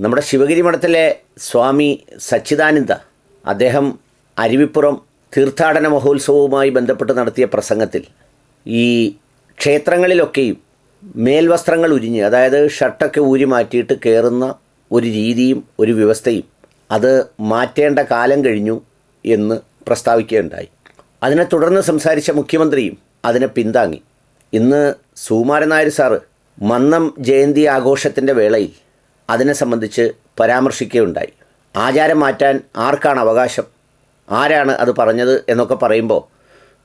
നമ്മുടെ ശിവഗിരി മഠത്തിലെ സ്വാമി സച്ചിദാനന്ദ അദ്ദേഹം അരുവിപ്പുറം തീർത്ഥാടന മഹോത്സവവുമായി ബന്ധപ്പെട്ട് നടത്തിയ പ്രസംഗത്തിൽ ഈ ക്ഷേത്രങ്ങളിലൊക്കെയും മേൽവസ്ത്രങ്ങൾ ഉരിഞ്ഞ് അതായത് ഷർട്ടൊക്കെ ഊരി മാറ്റിയിട്ട് കയറുന്ന ഒരു രീതിയും ഒരു വ്യവസ്ഥയും അത് മാറ്റേണ്ട കാലം കഴിഞ്ഞു എന്ന് പ്രസ്താവിക്കുകയുണ്ടായി. അതിനെ തുടർന്ന് സംസാരിച്ച മുഖ്യമന്ത്രിയും അതിനെ പിന്താങ്ങി. ഇന്ന് സുകുമാരൻ നായർ സാറ് മന്നം ജയന്തി ആഘോഷത്തിന്റെ വേളയിൽ അതിനെ സംബന്ധിച്ച് പരാമർശിക്കുകയുണ്ടായി. ആചാരം മാറ്റാൻ ആർക്കാണ് അവകാശം? ആരാണ് അത് പറഞ്ഞത് എന്നൊക്കെ പറയുമ്പോൾ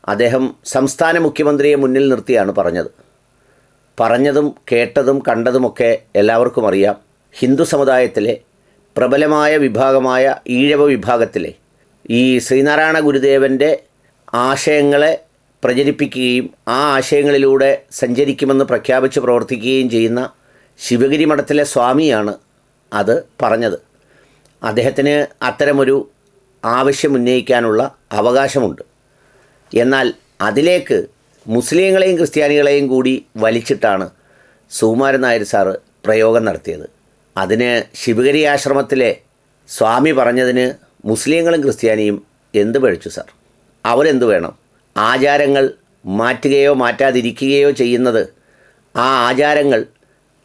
അദ്ദേഹം സംസ്ഥാന മുഖ്യമന്ത്രിയെ മുന്നിൽ നിർത്തിയാണ് പറഞ്ഞത്. പറഞ്ഞതും കേട്ടതും കണ്ടതുമൊക്കെ എല്ലാവർക്കും അറിയാം. ഹിന്ദു സമുദായത്തിലെ പ്രബലമായ വിഭാഗമായ ഈഴവ വിഭാഗത്തിലെ ഈ ശ്രീനാരായണ ഗുരുദേവന്റെ ആശയങ്ങളെ പ്രചരിപ്പിക്കുകയും ആ ആശയങ്ങളിലൂടെ സഞ്ചരിക്കുമെന്ന് പ്രഖ്യാപിച്ച് പ്രവർത്തിക്കുകയും ചെയ്യുന്ന ശിവഗിരി മഠത്തിലെ സ്വാമിയാണ് അത് പറഞ്ഞത്. അദ്ദേഹത്തിന് അത്തരമൊരു ആവശ്യം ഉന്നയിക്കാനുള്ള അവകാശമുണ്ട്. എന്നാൽ അതിലേക്ക് മുസ്ലിങ്ങളെയും ക്രിസ്ത്യാനികളെയും കൂടി വലിച്ചിട്ടാണ് സുകുമാരൻ നായർ സാറ് പ്രയോഗം നടത്തിയത്. അതിന് ശിവഗിരി ആശ്രമത്തിലെ സ്വാമി പറഞ്ഞതിന് മുസ്ലിങ്ങളും ക്രിസ്ത്യാനിയും എന്ത് പഴിച്ചു സാർ? അവരെന്ത് വേണം? ആചാരങ്ങൾ മാറ്റുകയോ മാറ്റാതിരിക്കുകയോ ചെയ്യുന്നത് ആ ആചാരങ്ങൾ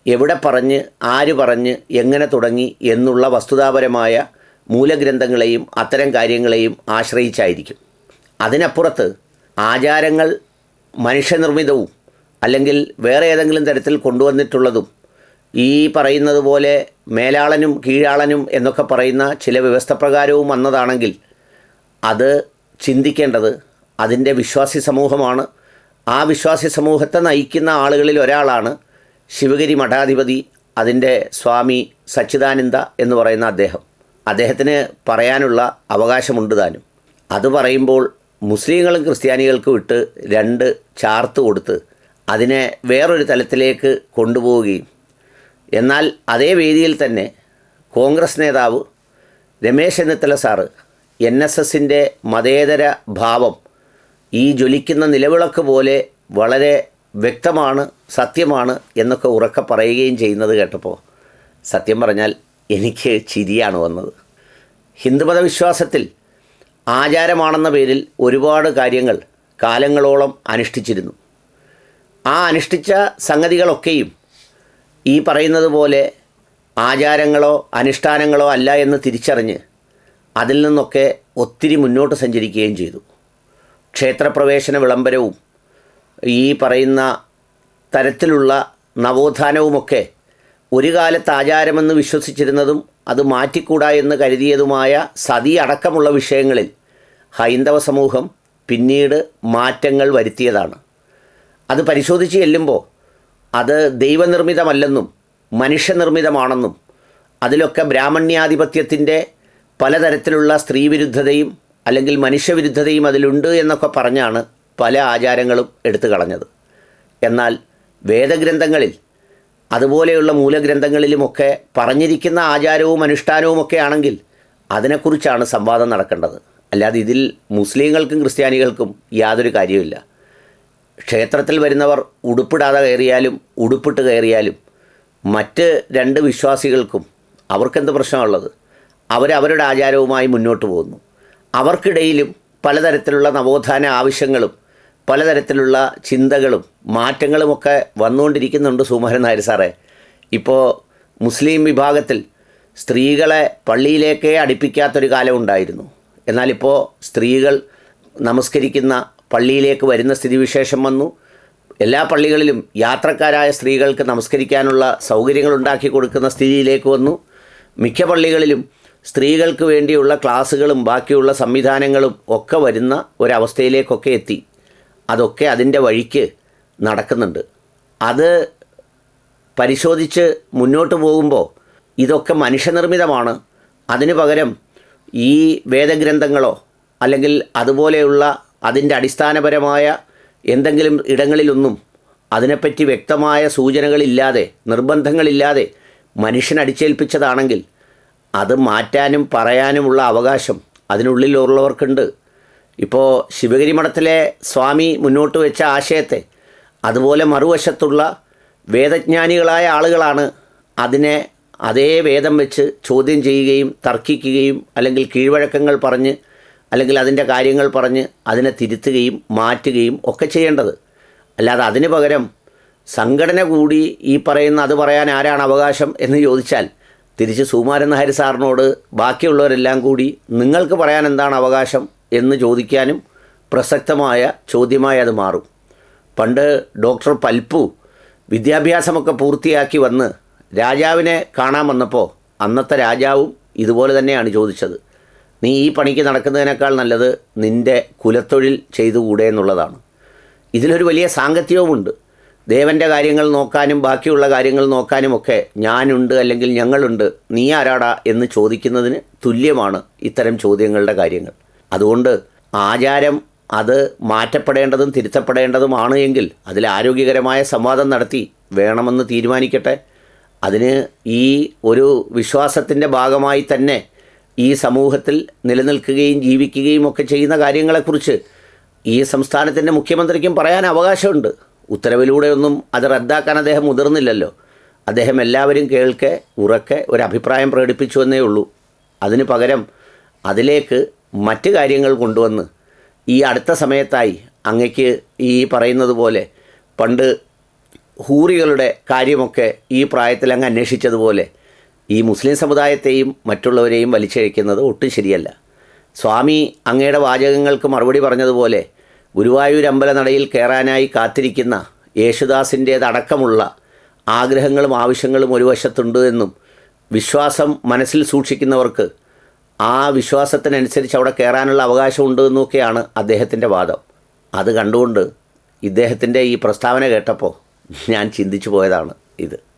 എവിടെ പറഞ്ഞ് ആര് പറഞ്ഞ് എങ്ങനെ തുടങ്ങി എന്നുള്ള വസ്തുതാപരമായ മൂലഗ്രന്ഥങ്ങളെയും അത്തരം കാര്യങ്ങളെയും ആശ്രയിച്ചായിരിക്കും. അതിനപ്പുറത്ത് ആചാരങ്ങൾ മനുഷ്യനിർമ്മിതവും അല്ലെങ്കിൽ വേറെ ഏതെങ്കിലും തരത്തിൽ കൊണ്ടുവന്നിട്ടുള്ളതും ഈ പറയുന്നത് പോലെ മേലാളനും കീഴാളനും എന്നൊക്കെ പറയുന്ന ചില വ്യവസ്ഥ പ്രകാരവും വന്നതാണെങ്കിൽ അത് ചിന്തിക്കേണ്ടത് അതിന്റെ വിശ്വാസി സമൂഹമാണ്. ആ വിശ്വാസി സമൂഹത്തെ നയിക്കുന്ന ആളുകളിൽ ഒരാളാണ് ശിവഗിരി മഠാധിപതി അതിന്റെ സ്വാമി സച്ചിദാനന്ദ എന്ന് പറയുന്ന അദ്ദേഹം. അദ്ദേഹത്തിന് പറയാനുള്ള അവകാശമുണ്ട് താനും. അത് പറയുമ്പോൾ മുസ്ലിങ്ങളും ക്രിസ്ത്യാനികൾക്കും ഇട്ട് രണ്ട് ചാർത്ത് കൊടുത്ത് അതിനെ വേറൊരു തലത്തിലേക്ക് കൊണ്ടുപോവുകയും. എന്നാൽ അതേ വേദിയിൽ തന്നെ കോൺഗ്രസ് നേതാവ് Ramesh Chennithala sir N S എസിന്റെ മതേതര ഭാവം ഈ ജ്വലിക്കുന്ന നിലവിളക്ക് പോലെ വളരെ വ്യക്തമാണ് സത്യമാണ് എന്നൊക്കെ ഉറക്കെ പറയുകയും ചെയ്യുന്നത് കേട്ടപ്പോൾ സത്യം പറഞ്ഞാൽ എനിക്ക് ചിരിയാണ് വന്നത്. ഹിന്ദുമത വിശ്വാസത്തിൽ ആചാരമാണെന്ന പേരിൽ ഒരുപാട് കാര്യങ്ങൾ കാലങ്ങളോളം അനുഷ്ഠിച്ചിരുന്നു. ആ അനുഷ്ഠിച്ച സംഗതികളൊക്കെയും ഈ പറയുന്നത് പോലെ ആചാരങ്ങളോ അനുഷ്ഠാനങ്ങളോ അല്ല എന്ന് തിരിച്ചറിഞ്ഞ് അതിൽ നിന്നൊക്കെ ഒത്തിരി മുന്നോട്ട് സഞ്ചരിക്കുകയും ചെയ്തു. ക്ഷേത്രപ്രവേശന വിളംബരവും ഈ പറയുന്ന തരത്തിലുള്ള നവോത്ഥാനവുമൊക്കെ ഒരു കാലത്ത് ആചാരമെന്ന് വിശ്വസിച്ചിരുന്നതും അത് മാറ്റിക്കൂടാ എന്ന് കരുതിയതുമായ സതി അടക്കമുള്ള വിഷയങ്ങളിൽ ഹൈന്ദവ സമൂഹം പിന്നീട് മാറ്റങ്ങൾ വരുത്തിയതാണ്. അത് പരിശോധിച്ച് ചെല്ലുമ്പോൾ അത് ദൈവനിർമ്മിതമല്ലെന്നും മനുഷ്യനിർമ്മിതമാണെന്നും അതിലൊക്കെ ബ്രാഹ്മണ്യാധിപത്യത്തിന്റെ പലതരത്തിലുള്ള സ്ത്രീവിരുദ്ധതയും അല്ലെങ്കിൽ മനുഷ്യവിരുദ്ധതയും അതിലുണ്ട് എന്നൊക്കെ പറഞ്ഞാണ് പല ആചാരങ്ങളും എടുത്തു കളഞ്ഞത്. എന്നാൽ വേദഗ്രന്ഥങ്ങളിൽ അതുപോലെയുള്ള മൂലഗ്രന്ഥങ്ങളിലുമൊക്കെ പറഞ്ഞിരിക്കുന്ന ആചാരവും അനുഷ്ഠാനവും ഒക്കെ ആണെങ്കിൽ അതിനെക്കുറിച്ചാണ് സംവാദം നടക്കേണ്ടത്. അല്ലാതെ ഇതിൽ മുസ്ലിങ്ങൾക്കും ക്രിസ്ത്യാനികൾക്കും യാതൊരു കാര്യവുമില്ല. ക്ഷേത്രത്തിൽ വരുന്നവർ ഉടുപ്പിടാതെ കയറിയാലും ഉടുപ്പിട്ട് കയറിയാലും മറ്റ് രണ്ട് വിശ്വാസികൾക്കും അവർക്കെന്ത് പ്രശ്നമുള്ളത് അവരവരുടെ ആചാരവുമായി മുന്നോട്ട് പോകുന്നു. അവർക്കിടയിലും പലതരത്തിലുള്ള നവോത്ഥാന ആവശ്യങ്ങളും പലതരത്തിലുള്ള ചിന്തകളും മാറ്റങ്ങളുമൊക്കെ വന്നുകൊണ്ടിരിക്കുന്നുണ്ട് സുമഹരൻ നായർ സാറേ. ഇപ്പോൾ മുസ്ലിം വിഭാഗത്തിൽ സ്ത്രീകളെ പള്ളിയിലേക്കേ അടുപ്പിക്കാത്തൊരു കാലം ഉണ്ടായിരുന്നു. എന്നാലിപ്പോൾ സ്ത്രീകൾ നമസ്കരിക്കുന്ന പള്ളിയിലേക്ക് വരുന്ന സ്ഥിതിവിശേഷം വന്നു. എല്ലാ പള്ളികളിലും യാത്രക്കാരായ സ്ത്രീകൾക്ക് നമസ്കരിക്കാനുള്ള സൗകര്യങ്ങൾ ഉണ്ടാക്കി കൊടുക്കുന്ന സ്ഥിതിയിലേക്ക് വന്നു. മിക്ക പള്ളികളിലും സ്ത്രീകൾക്ക് വേണ്ടിയുള്ള ക്ലാസ്സുകളും ബാക്കിയുള്ള സംവിധാനങ്ങളും ഒക്കെ വരുന്ന ഒരവസ്ഥയിലേക്കൊക്കെ എത്തി. അതൊക്കെ അതിന്റെ വഴിക്ക് നടക്കുന്നുണ്ട്. അത് പരിശോധിച്ച് മുന്നോട്ട് പോകുമ്പോൾ ഇതൊക്കെ മനുഷ്യനിർമ്മിതമാണ്. അതിനു പകരം ഈ വേദഗ്രന്ഥങ്ങളോ അല്ലെങ്കിൽ അതുപോലെയുള്ള അതിന്റെ അടിസ്ഥാനപരമായ എന്തെങ്കിലും ഇടങ്ങളിലൊന്നും അതിനെപ്പറ്റി വ്യക്തമായ സൂചനകളില്ലാതെ നിർബന്ധങ്ങളില്ലാതെ മനുഷ്യനടിച്ചേൽപ്പിച്ചതാണെങ്കിൽ അത് മാറ്റാനും പറയാനുമുള്ള അവകാശം അതിനുള്ളിലുള്ളവർക്കുണ്ട്. ഇപ്പോൾ ശിവഗിരി മഠത്തിലെ സ്വാമി മുന്നോട്ട് വെച്ച ആശയത്തെ അതുപോലെ മറുവശത്തുള്ള വേദജ്ഞാനികളായ ആളുകളാണ് അതിനെ അതേ വേദം വെച്ച് ചോദ്യം ചെയ്യുകയും തർക്കിക്കുകയും അല്ലെങ്കിൽ കീഴ്വഴക്കങ്ങൾ പറഞ്ഞ് അല്ലെങ്കിൽ അതിന്റെ കാര്യങ്ങൾ പറഞ്ഞ് അതിനെ തിരുത്തുകയും മാറ്റുകയും ഒക്കെ ചെയ്യേണ്ടത്. അല്ലാതെ അതിന് പകരം സംഘടന കൂടി ഈ പറയുന്ന അത് പറയാൻ ആരാണ് അവകാശം എന്ന് ചോദിച്ചാൽ തിരിച്ച് സുകുമാരൻ നായർ സാറിനോട് ബാക്കിയുള്ളവരെല്ലാം കൂടി നിങ്ങൾക്ക് പറയാൻ എന്താണ് അവകാശം? എന്ന് ചോദിക്കാനും പ്രസക്തമായ ചോദ്യമായി അത് മാറും. പണ്ട് ഡോക്ടർ പൽപ്പു വിദ്യാഭ്യാസമൊക്കെ പൂർത്തിയാക്കി വന്ന് രാജാവിനെ കാണാൻ വന്നപ്പോൾ അന്നത്തെ രാജാവും ഇതുപോലെ തന്നെയാണ് ചോദിച്ചത്. നീ ഈ പണിക്ക് നടക്കുന്നതിനേക്കാൾ നല്ലത് നിന്റെ കുലത്തൊഴിൽ ചെയ്തുകൂടെ എന്നുള്ളതാണ്. ഇതിലൊരു വലിയ സാങ്കത്യവുമുണ്ട്. ദേവന്റെ കാര്യങ്ങൾ നോക്കാനും ബാക്കിയുള്ള കാര്യങ്ങൾ നോക്കാനുമൊക്കെ ഞാനുണ്ട് അല്ലെങ്കിൽ ഞങ്ങളുണ്ട് നീ ആരാടാ? എന്ന് ചോദിക്കുന്നതിന് തുല്യമാണ് ഇത്തരം ചോദ്യങ്ങളുടെ കാര്യങ്ങൾ. അതുകൊണ്ട് ആചാരം അത് മാറ്റപ്പെടേണ്ടതും തിരുത്തപ്പെടേണ്ടതുമാണ് എങ്കിൽ അതിൽ ആരോഗ്യകരമായ സംവാദം നടത്തി വേണമെന്ന് തീരുമാനിക്കട്ടെ. അതിന് ഈ ഒരു വിശ്വാസത്തിന്റെ ഭാഗമായി തന്നെ ഈ സമൂഹത്തിൽ നിലനിൽക്കുകയും ജീവിക്കുകയും ഒക്കെ ചെയ്യുന്ന കാര്യങ്ങളെക്കുറിച്ച് ഈ സംസ്ഥാനത്തിന്റെ മുഖ്യമന്ത്രിക്കും പറയാൻ അവകാശമുണ്ട്. ഉത്തരവിലൂടെയൊന്നും അത് റദ്ദാക്കാൻ അദ്ദേഹം മുതിർന്നില്ലല്ലോ. അദ്ദേഹം എല്ലാവരും കേൾക്കെ ഉറക്കെ ഒരു അഭിപ്രായം പ്രകടിപ്പിച്ചു എന്നേ ഉള്ളൂ. അതിന് പകരം അതിലേക്ക് മറ്റ് കാര്യങ്ങൾ കൊണ്ടുവന്ന് ഈ അടുത്ത സമയത്തായി അങ്ങയ്ക്ക് ഈ പറയുന്നത് പോലെ പണ്ട് ഹൂറികളുടെ കാര്യമൊക്കെ ഈ പ്രായത്തിൽ അങ്ങ് അന്വേഷിച്ചതുപോലെ ഈ മുസ്ലിം സമുദായത്തെയും മറ്റുള്ളവരെയും വലിച്ചഴിക്കുന്നത് ഒട്ടും ശരിയല്ല. സ്വാമി അങ്ങയുടെ വാചകങ്ങൾക്ക് മറുപടി പറഞ്ഞതുപോലെ ഗുരുവായൂർ അമ്പലനടയിൽ കയറാനായി കാത്തിരിക്കുന്ന യേശുദാസിന്റേതടക്കമുള്ള ആഗ്രഹങ്ങളും ആവശ്യങ്ങളും ഒരു വശത്തുണ്ട് എന്നും വിശ്വാസം മനസ്സിൽ സൂക്ഷിക്കുന്നവർക്ക് ആ വിശ്വാസത്തിനനുസരിച്ച് അവിടെ കയറാനുള്ള അവകാശമുണ്ട് എന്നൊക്കെയാണ് അദ്ദേഹത്തിന്റെ വാദം. അത് കണ്ടുകൊണ്ട് ഇദ്ദേഹത്തിന്റെ ഈ പ്രസ്താവന കേട്ടപ്പോൾ ഞാൻ ചിന്തിച്ചു പോയതാണ് ഇത്.